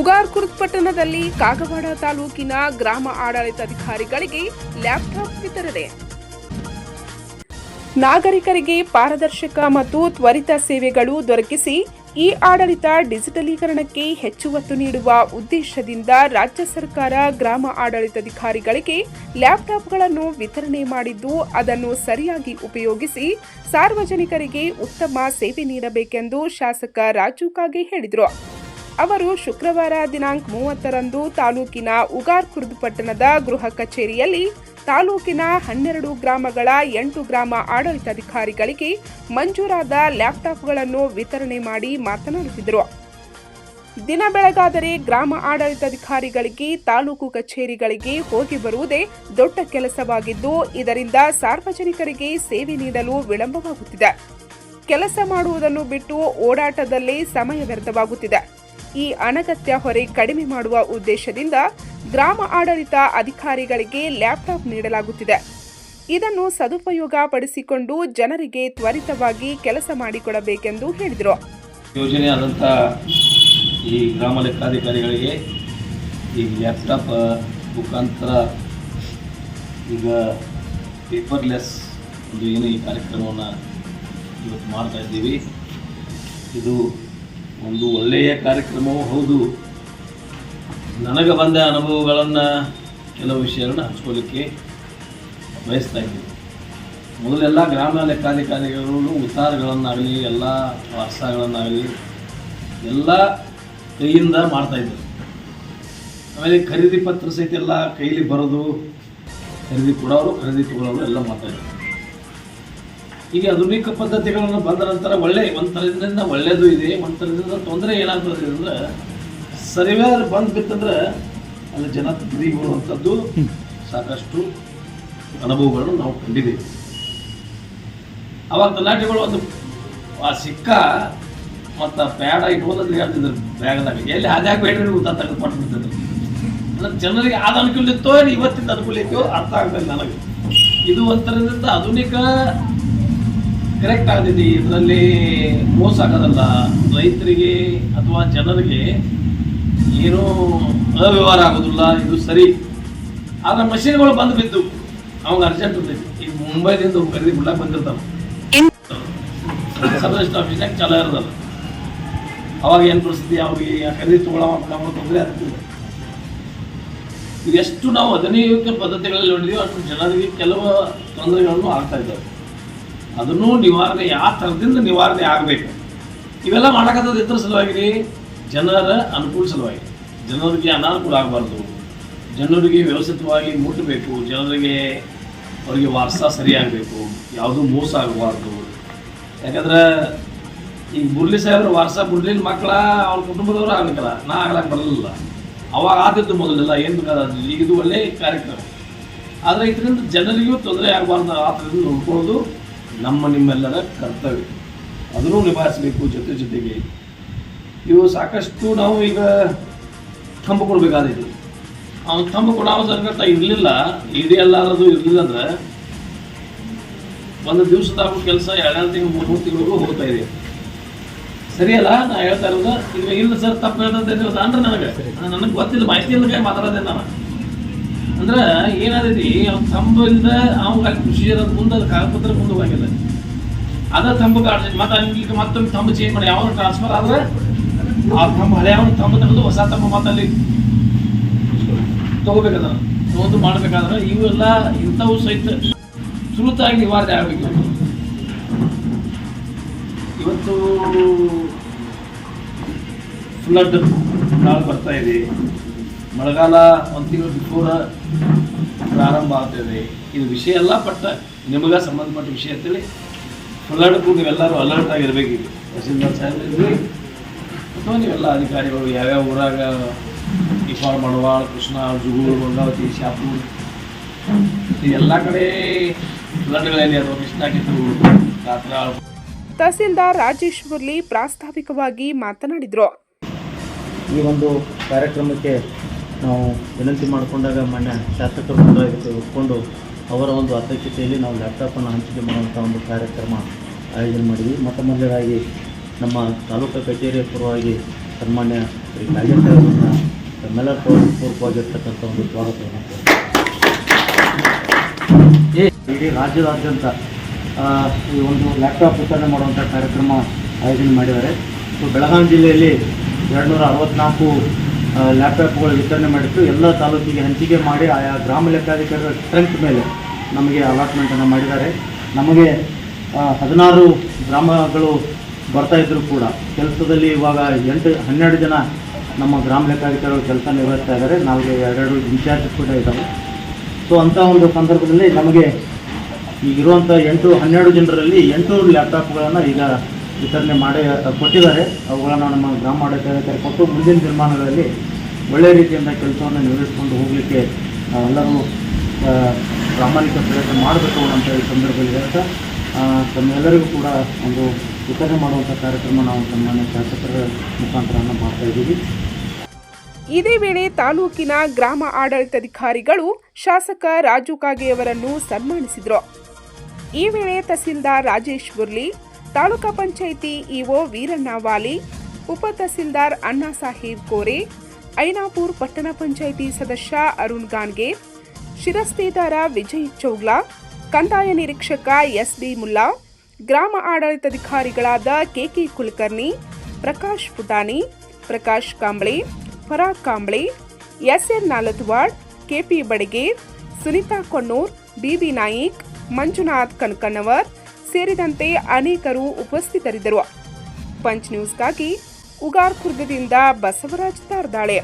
ಉಗಾರ್ಕುರ್ದ್ ಪಟ್ಟಣದಲ್ಲಿ ಕಾಗವಾಡ ತಾಲೂಕಿನ ಗ್ರಾಮ ಆಡಳಿತಾಧಿಕಾರಿಗಳಿಗೆ ಲ್ಯಾಪ್ಟಾಪ್ ವಿತರಣೆ. ನಾಗರಿಕರಿಗೆ ಪಾರದರ್ಶಕ ಮತ್ತು ತ್ವರಿತ ಸೇವೆಗಳು ದೊರಕಿಸಿ ಈ ಆಡಳಿತ ಡಿಜಿಟಲೀಕರಣಕ್ಕೆ ಹೆಚ್ಚು ಒತ್ತು ನೀಡುವ ಉದ್ದೇಶದಿಂದ ರಾಜ್ಯ ಸರ್ಕಾರ ಗ್ರಾಮ ಆಡಳಿತಾಧಿಕಾರಿಗಳಿಗೆ ಲ್ಯಾಪ್ಟಾಪ್ಗಳನ್ನು ವಿತರಣೆ ಮಾಡಿದ್ದು ಅದನ್ನು ಸರಿಯಾಗಿ ಉಪಯೋಗಿಸಿ ಸಾರ್ವಜನಿಕರಿಗೆ ಉತ್ತಮ ಸೇವೆ ನೀಡಬೇಕೆಂದು ಶಾಸಕ ರಾಜು ಕಾಗೆ ಹೇಳಿದರು. ಅವರು ಶುಕ್ರವಾರ ದಿನಾಂಕ ಮೂವತ್ತರಂದು ತಾಲೂಕಿನ ಉಗಾರ್ ಖುರ್ದ್ ಪಟ್ಟಣದ ಗೃಹ ಕಚೇರಿಯಲ್ಲಿ ತಾಲೂಕಿನ ಹನ್ನೆರಡು ಗ್ರಾಮಗಳ ಎಂಟು ಗ್ರಾಮ ಆಡಳಿತಾಧಿಕಾರಿಗಳಿಗೆ ಮಂಜೂರಾದ ಲ್ಯಾಪ್ಟಾಪ್ಗಳನ್ನು ವಿತರಣೆ ಮಾಡಿ ಮಾತನಾಡುತ್ತಿದ್ದರು. ದಿನ ಬೆಳಗಾದರೆ ಗ್ರಾಮ ಆಡಳಿತಾಧಿಕಾರಿಗಳಿಗೆ ತಾಲೂಕು ಕಚೇರಿಗಳಿಗೆ ಹೋಗಿ ಬರುವುದೇ ದೊಡ್ಡ ಕೆಲಸವಾಗಿದ್ದು, ಇದರಿಂದ ಸಾರ್ವಜನಿಕರಿಗೆ ಸೇವೆ ನೀಡಲು ವಿಳಂಬವಾಗುತ್ತಿದೆ. ಕೆಲಸ ಮಾಡುವುದನ್ನು ಬಿಟ್ಟು ಓಡಾಟದಲ್ಲಿ ಸಮಯ ವ್ಯರ್ಥವಾಗುತ್ತಿದೆ. ಈ ಅನಗತ್ಯ ಹೊರೆ ಕಡಿಮೆ ಮಾಡುವ ಉದ್ದೇಶದಿಂದ ಗ್ರಾಮ ಆಡಳಿತ ಅಧಿಕಾರಿಗಳಿಗೆ ಲ್ಯಾಪ್ಟಾಪ್ ನೀಡಲಾಗುತ್ತಿದೆ. ಇದನ್ನು ಸದುಪಯೋಗ ಪಡಿಸಿಕೊಂಡು ಜನರಿಗೆ ತ್ವರಿತವಾಗಿ ಕೆಲಸ ಮಾಡಿಕೊಡಬೇಕೆಂದು ಹೇಳಿದರು. ಯೋಜನೆ ಆದಂಥ ಈ ಗ್ರಾಮ ಲೆಕ್ಕಾಧಿಕಾರಿಗಳಿಗೆ ಈ ಲ್ಯಾಪ್ಟಾಪ್ ಮುಖಾಂತರ ಈಗ ಪೇಪರ್ಲೆಸ್ ಒಂದು ಏನು ಈ ಕಾರ್ಯಕ್ರಮವನ್ನು ಇವತ್ತು ಮಾಡ್ತಾ ಇದ್ದೀವಿ. ಇದು ಒಂದು ಒಳ್ಳೆಯ ಕಾರ್ಯಕ್ರಮವೂ ಹೌದು. ನನಗೆ ಬಂದ ಅನುಭವಗಳನ್ನು ಕೆಲವು ವಿಷಯಗಳನ್ನ ಹಂಚ್ಕೊಳ್ಳಿಕ್ಕೆ ಬಯಸ್ತಾ ಇದ್ದೀನಿ. ಮೊದಲೆಲ್ಲ ಗ್ರಾಮ ಲೆಕ್ಕಾಧಿಕಾರಿಗಳು ಉತ್ತಾರಗಳನ್ನಾಗಲಿ, ಎಲ್ಲ ವಾರ್ಸಾಗಳನ್ನಾಗಲಿ ಎಲ್ಲ ಕೈಯಿಂದ ಮಾಡ್ತಾಯಿದ್ದರು ಆಮೇಲೆ ಖರೀದಿ ಪತ್ರ ಸಹಿತ ಎಲ್ಲ ಕೈಲಿ ಬರೋದು, ಖರೀದಿ ಕೊಡೋರು, ಖರೀದಿ ತಗೊಳ್ಳೋರು ಎಲ್ಲ ಮಾಡ್ತಾಯಿದ್ರು ಈಗ ಆಧುನಿಕ ಪದ್ಧತಿಗಳನ್ನು ಬಂದ ನಂತರ ಒಳ್ಳೆ ಒಂದು ಥರದಿಂದ ಒಳ್ಳೆಯದು ಇದೆ ಒಂದು ತೊಂದರೆ ಏನಾಗ್ತದೆ ಅಂದ್ರೆ, ಸರಿವೇರ್ ಬಂದು ಬಿತ್ತಂದ್ರೆ ಅಲ್ಲಿ ಜನ ಬೀಳುವಂಥದ್ದು ಸಾಕಷ್ಟು ಅನುಭವಗಳನ್ನು ನಾವು ಕಂಡಿದ್ದೇವೆ. ಅವಾಗ ತಲಾಟಿಗಳು ಒಂದು, ಆ ಸಿಕ್ಕ ಮತ್ತು ಪ್ಯಾಡ ಇಟ್ಕೊಂಡ್ರೆ ಹೇಳ್ತಿದ್ರು ಬ್ಯಾಗ್ದಾಗ. ಎಲ್ಲಿ ಹಾದ್ಯಾಗ ಬೇಡ್ರಿ ಊಟ ತೆಗೆದು ಕೊಟ್ಬಿಡ್ತಿದ್ರು ಅಂದ್ರೆ ಜನರಿಗೆ ಆದ ಅನುಕೂಲ ಇತ್ತೋ ಇವತ್ತಿಂದ ಅನುಕೂಲ ಇತ್ತೋ ಅರ್ಥ ಆಗ್ತದೆ ನನಗೆ. ಇದು ಒಂಥರದಿಂದ ಆಧುನಿಕ ಕರೆಕ್ಟ್ ಆಗ್ತೈತಿ ಇದರಲ್ಲಿ ಮೋಸ ಆಗೋದಲ್ಲ. ರೈತರಿಗೆ ಅಥವಾ ಜನರಿಗೆ ಏನೂ ಅವ್ಯವಹಾರ ಆಗೋದಿಲ್ಲ. ಇದು ಸರಿ. ಆದ್ರೆ ಮಷೀನ್ಗಳು ಬಂದು ಬಿದ್ದು. ಅವಾಗ ಅರ್ಜೆಂಟ್ ಇರ್ತೈತಿ ಈಗ ಮುಂಬೈದಿಂದ ಖರೀದಿ ಬಿಡ್ಲಾಕ್ ಬಂದಿರ್ತಾವ. ಸಬ್ ರಿಜಿಸ್ಟರ್ ಆಫೀಸ್ನಾಗ ಚಾಲ ಇರೋದಲ್ಲ ಅವಾಗ ಏನು ಪರಿಸ್ಥಿತಿ? ಅವ್ರಿಗೆ ಖರೀದಿ ನಮ್ಗೆ ತೊಂದರೆ ಆಗ್ತಿಲ್ಲ ಇದೆಷ್ಟು ನಾವು ಆಧುನಿಕ ಪದ್ಧತಿಗಳಲ್ಲಿ ನೋಡಿದೀವಿ ಅಷ್ಟು ಜನರಿಗೆ ಕೆಲವು ತೊಂದರೆಗಳನ್ನು ಆಗ್ತಾ ಇದ್ದಾವೆ. ಅದನ್ನು ನಿವಾರಣೆ ಯಾವ ಥರದಿಂದ ನಿವಾರಣೆ ಆಗಬೇಕು. ಇವೆಲ್ಲ ಮಾಡಕತ್ತದ ಇದ್ರ ಸಲುವಾಗಿ ಜನರ ಅನುಕೂಲ ಸಲುವಾಗಿ. ಜನರಿಗೆ ಅನಾನುಕೂಲ ಆಗಬಾರ್ದು. ಜನರಿಗೆ ವ್ಯವಸ್ಥಿತವಾಗಿ ಮುಟ್ಟಬೇಕು ಜನರಿಗೆ ಅವರಿಗೆ ವಾರಸ ಸರಿಯಾಗಬೇಕು. ಯಾವುದೂ ಮೋಸ ಆಗಬಾರ್ದು. ಯಾಕಂದ್ರೆ ಈಗ ಬುರ್ಲಿ ಸಾಹೇಬ್ರ ವಾರಸ ಬುರ್ಲಿನ ಮಕ್ಕಳ ಅವ್ರ ಕುಟುಂಬದವರು ಆಗ್ಲಿಕ್ಕಲ್ಲ. ನಾ ಆಗ್ಲಕ್ಕೆ ಬರಲಿಲ್ಲ. ಅವಾಗ ಆದಿತ್ತು ಮೊದಲೆಲ್ಲ ಏನು ಬೇಕಾದ್ರೆ ಈಗ ಇದು ಒಳ್ಳೆಯ ಕಾರ್ಯಕ್ರಮ. ಆದರೆ ಇದರಿಂದ ಜನರಿಗೂ ತೊಂದರೆ ಆಗಬಾರ್ದು ಆ ಥರದಿಂದ ನೋಡ್ಕೊಳ್ಳೋದು ನಮ್ಮ ನಿಮ್ಮೆಲ್ಲರ ಕರ್ತವ್ಯ. ಅದನ್ನು ನಿಭಾಯಿಸಬೇಕು ಜೊತೆ ಜೊತೆಗೆ. ಇವು ಸಾಕಷ್ಟು ನಾವು ಈಗ ತಂಬು ಕೊಡಬೇಕಾದೈತಿ. ಅವ್ನು ತಂಬು ಕೊಡೋ ಸಂಕಟ ಇರಲಿಲ್ಲ. ಇಡೀ ಎಲ್ಲಾರದು ಇರಲಿಲ್ಲ ಅಂದ್ರೆ ಒಂದು ದಿವಸದಾಗ ಕೆಲಸ ಎರಡೆರಡು ತಿಂಗಳು ಮೂರು ಮೂರು ತಿಂಗಳಿಗೂ ಹೋಗ್ತಾ ಇದೆ. ಸರಿಯಲ್ಲ ನಾ ಹೇಳ್ತಾ ಇರೋದು ಇಲ್ಲ ಸರ್, ತಪ್ಪು ಹೇಳ್ತಂತ ಅಂದ್ರೆ ನನಗೆ. ನನಗೆ ಗೊತ್ತಿಲ್ಲ ಮಾಹಿತಿ ಇಲ್ಲದೆ ಮಾತಾಡೋದೇ ನಾನು. ಅಂದ್ರೆ ಏನಾದೈತಿ, ಅವ್ನ ತಂಬಿಂದ, ಅವ್ನ ಅಲ್ಲಿ ಖುಷಿ ಇರೋದು ಮುಂದೆ, ಅದು ಕಾಗಪತ್ರ ಮುಂದೆ ಹೋಗಿಲ್ಲ ಅದ ತಂಬ ಕಾಡ್ತೈತಿ ಮತ್ತೆ ಅಲ್ಲಿ ಮತ್ತೊಂದು ತಂಬ ಚೇಂಜ್ ಮಾಡಿ ಯಾವಾಗ ಟ್ರಾನ್ಸ್ಫರ್ ಆದ್ರೆ ಆ ತಂಬ, ಹಳೆ ಅವನ ತಂಬ ತಗೊಂಡು ಹೊಸ ತಂಬ ಮತ್ತಲ್ಲಿ ತಗೋಬೇಕದ. ಒಂದು ಮಾಡ್ಬೇಕಾದ್ರೆ ಇವೆಲ್ಲ ಇಂಥವು ಸಹಿತ ಸುಲತಾಗಿ ನಿವಾರಣೆ ಆಗಬೇಕು. ಇವತ್ತು ಫ್ಲಡ್ ನಾಳೆ ಬರ್ತಾ ಇದೆ. ಮಳೆಗಾಲ ಒಂದು ತಿಂಗಳು ಬಿಫೋರ ಪ್ರಾರಂಭ ಆಗ್ತದೆ. ಇದು ವಿಷಯ ಎಲ್ಲ ಪಟ್ಟ ನಿಮಗೆ ಸಂಬಂಧಪಟ್ಟ ವಿಷಯ ಅಂತೇಳಿ ಫುಲ್ಲಾಡಕ್ಕೂ ನೀವೆಲ್ಲರೂ ಅಲರ್ಟ್ ಆಗಿರ್ಬೇಕು ಇದು ತಹಸೀಲ್ದಾರ್ ಸಾಹೇಬ್ ಇರಲಿ ಅಥವಾ ನೀವೆಲ್ಲ ಅಧಿಕಾರಿಗಳು ಯಾವ್ಯಾವ ಊರಾಗ ಇಫಾಳ್ ಮಡವಾಳ್ ಕೃಷ್ಣ ಜುಗೂರು ಗಂಗಾವತಿ ಶಾಪೂರ್ ಈ ಎಲ್ಲ ಕಡೆ ಫ್ಲಡ್ಗಳಲ್ಲಿ ಅಥವಾ ಕೃಷ್ಣ ಕಿತ್ತೂರು ಕಾತ್ರಾಳ್. ತಹಸೀಲ್ದಾರ್ ರಾಜೇಶ್ ಮುರ್ಲಿ ಪ್ರಾಸ್ತಾವಿಕವಾಗಿ ಮಾತನಾಡಿದರು. ಈ ಒಂದು ಕಾರ್ಯಕ್ರಮಕ್ಕೆ ನಾವು ವಿನಂತಿ ಮಾಡಿಕೊಂಡಾಗ ಮಾನ್ಯ ಶಾಸಕರು ಒಪ್ಪಿಕೊಂಡು ಅವರ ಒಂದು ಅಧ್ಯಕ್ಷತೆಯಲ್ಲಿ ನಾವು ಲ್ಯಾಪ್ಟಾಪನ್ನು ಹಂಚಿಕೆ ಮಾಡುವಂಥ ಒಂದು ಕಾರ್ಯಕ್ರಮ ಆಯೋಜನೆ ಮಾಡಿದ್ವಿ. ಮೊಟ್ಟ ಮೊದಲಾಗಿ ನಮ್ಮ ತಾಲೂಕು ಕಚೇರಿಯ ಪರವಾಗಿ ಸನ್ಮಾನ್ಯ ಶ್ರೀ ಕಾಗೇಶ್ ಅವರನ್ನ ತಮ್ಮೆಲ್ಲರ ಒಂದು ಸ್ವಾಗತವನ್ನು ಇಡೀ ರಾಜ್ಯದಾದ್ಯಂತ ಈ ಒಂದು ಲ್ಯಾಪ್ಟಾಪ್ ವಿತರಣೆ ಮಾಡುವಂಥ ಕಾರ್ಯಕ್ರಮ ಆಯೋಜನೆ ಮಾಡಿದ್ದಾರೆ. ಸೊ, ಬೆಳಗಾವಿ ಜಿಲ್ಲೆಯಲ್ಲಿ ಎರಡುನೂರ ಅರವತ್ನಾಲ್ಕು ಲ್ಯಾಪ್ಟಾಪ್ಗಳು ವಿತರಣೆ ಮಾಡಿದ್ದು ಎಲ್ಲ ತಾಲೂಕಿಗೆ ಹಂಚಿಕೆ ಮಾಡಿ ಆಯಾ ಗ್ರಾಮ ಲೆಕ್ಕಾಧಿಕಾರಿಗಳ ಸ್ಟ್ರೆಂತ್ ಮೇಲೆ ನಮಗೆ ಅಲಾಟ್ಮೆಂಟನ್ನು ಮಾಡಿದ್ದಾರೆ. ನಮಗೆ ಹದಿನಾರು ಗ್ರಾಮಗಳು ಬರ್ತಾ ಇದ್ದರೂ ಕೂಡ ಕೆಲಸದಲ್ಲಿ ಇವಾಗ ಎಂಟು, ಹನ್ನೆರಡು ಜನ ನಮ್ಮ ಗ್ರಾಮ ಲೆಕ್ಕಾಧಿಕಾರಿಗಳು ಕೆಲಸ ನಿರ್ವಹಿಸ್ತಾ ಇದ್ದಾರೆ. ನಾಲ್ಕು ಎರಡೆರಡು ಇನ್ಚಾರ್ಜ್ ಕೂಡ ಇದ್ದಾವೆ ಸೊ ಅಂಥ ಒಂದು ಸಂದರ್ಭದಲ್ಲಿ ನಮಗೆ ಈಗಿರುವಂಥ ಎಂಟು, ಹನ್ನೆರಡು ಜನರಲ್ಲಿ ಎಂಟುನೂರು ಲ್ಯಾಪ್ಟಾಪ್ಗಳನ್ನು ಈಗ ವಿತರಣೆ ಮಾಡಿ ಕೊಟ್ಟಿದ್ದಾರೆ. ಅವುಗಳನ್ನು ನಮ್ಮ ಗ್ರಾಮ ಆಡಳಿತಕ್ಕೆ ಕೊಟ್ಟು ಮುಂದಿನ ದಿನಮಾನಗಳಲ್ಲಿ ಒಳ್ಳೆಯ ರೀತಿಯಿಂದ ಕೆಲಸವನ್ನು ನಿರ್ವಹಿಸಿಕೊಂಡು ಹೋಗಲಿಕ್ಕೆ ಎಲ್ಲರೂ ಪ್ರಾಮಾಣಿಕ ಪ್ರಯತ್ನ ಮಾಡಬೇಕು ಅಂತ ಈ ಸಂದರ್ಭದಲ್ಲಿ ಹೇಳ್ತಾ ತಮ್ಮೆಲ್ಲರಿಗೂ ಕೂಡ ಒಂದು ವಿತರಣೆ ಮಾಡುವಂಥ ಕಾರ್ಯಕ್ರಮ ನಾವು ಸನ್ಮಾನ್ಯ ಶಾಸಕರ ಮುಖಾಂತರ ಮಾಡ್ತಾ ಇದ್ದೀವಿ. ಇದೇ ವೇಳೆ ತಾಲೂಕಿನ ಗ್ರಾಮ ಆಡಳಿತಾಧಿಕಾರಿಗಳು ಶಾಸಕ ರಾಜು ಕಾಗೆಯವರನ್ನು ಸನ್ಮಾನಿಸಿದರು. ಈ ವೇಳೆ ತಹಸೀಲ್ದಾರ್ ರಾಜೇಶ್ ಬುರ್ಲಿ ತಾಲೂಕಾ ಪಂಚಾಯಿತಿ ಇಒ ವೀರಣ್ಣ ವಾಲಿ, ಉಪ ತಹಸೀಲ್ದಾರ್ ಅಣ್ಣಾ ಸಾಹೇಬ್ ಕೋರೆ, ಐನಾಪುರ್ ಪಟ್ಟಣ ಪಂಚಾಯಿತಿ ಸದಸ್ಯ ಅರುಣ್ ಗಾನ್ಗೆ, ಶಿರಸ್ತೇದಾರ ವಿಜಯ್ ಚೌಗ್ಲಾ, ಕಂದಾಯ ನಿರೀಕ್ಷಕ ಎಸ್ ಬಿ ಮುಲ್ಲಾ, ಗ್ರಾಮ ಆಡಳಿತಾಧಿಕಾರಿಗಳಾದ K K Kulkarni, Prakash Putani Prakash Kamble Farag Kamble, S N Nalatwad, K P Badager Sunita Konnur, B B Naik, Manjunath Kanakannavar ಸೇರಿದಂತೆ ಅನೇಕರು ಉಪಸ್ಥಿತರಿದ್ದರು. ಪಂಚ್ ನ್ಯೂಸ್ಗಾಗಿ ಉಗಾರ್ ಖುರ್ದದಿಂದ ಬಸವರಾಜ್ ತಾರ್ದಾಳೆ.